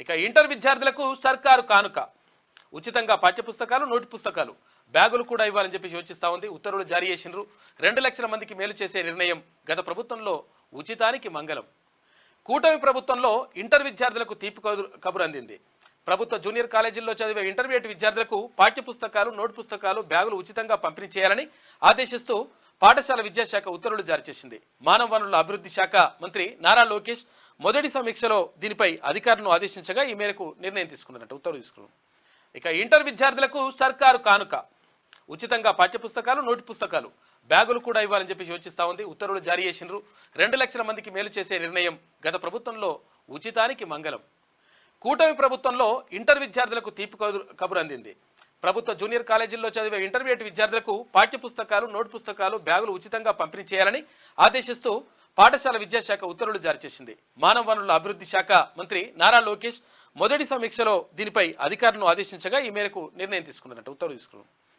ఇక ఇంటర్ విద్యార్థులకు సర్కారు కానుక. ఉచితంగా పాఠ్యపుస్తకాలు నోటి పుస్తకాలు బ్యాగులు కూడా ఇవ్వాలని చెప్పేసి యోచిస్తూ ఉంది. ఉత్తర్వులు జారీ చేసిండ్రు. రెండు లక్షల మందికి మేలు చేసే నిర్ణయం గత ప్రభుత్వంలో ఉచితానికి మంగళం. కూటమి ప్రభుత్వంలో ఇంటర్ విద్యార్థులకు తీపి కబురు- కబురు అందింది. ప్రభుత్వ జూనియర్ కాలేజీల్లో చదివే ఇంటర్మీడియట్ విద్యార్థులకు పాఠ్య పుస్తకాలు నోట్ పుస్తకాలు బ్యాగులు ఉచితంగా పంపిణీ చేయాలని ఆదేశిస్తూ పాఠశాల విద్యాశాఖ ఉత్తర్వులు జారీ చేసింది. మానవ వనరుల అభివృద్ధి శాఖ మంత్రి నారా లోకేష్ మొదటి సమీక్షలో దీనిపై అధికారులను ఆదేశించగా ఈ మేరకు నిర్ణయం తీసుకున్నట్టు ఉత్తర్వులు తీసుకున్నారు. ఇక ఇంటర్ విద్యార్థులకు సర్కారు కానుక. ఉచితంగా పాఠ్యపుస్తకాలు నోటి పుస్తకాలు బ్యాగులు కూడా ఇవ్వాలని చెప్పి యోచిస్తా ఉంది. ఉత్తర్వులు జారీ చేసినారు రెండు లక్షల మందికి మేలు చేసే నిర్ణయం గత ప్రభుత్వంలో ఉచితానికి మంగళం. కూటమి ప్రభుత్వంలో ఇంటర్ విద్యార్థులకు తీపి కబురు- కబురు అందింది. ప్రభుత్వ జూనియర్ కాలేజీల్లో చదివే ఇంటర్మీడియట్ విద్యార్థులకు పాఠ్య పుస్తకాలు పుస్తకాలు బ్యాగులు ఉచితంగా పంపిణీ చేయాలని ఆదేశిస్తూ పాఠశాల విద్యాశాఖ ఉత్తర్వులు జారీ చేసింది. మానవ వనరుల అభివృద్ధి శాఖ మంత్రి నారా లోకేష్ మొదటి సమీక్షలో దీనిపై అధికారులను ఆదేశించగా ఈ మేరకు నిర్ణయం తీసుకున్నట్టు ఉత్తర్వులు తీసుకున్నారు.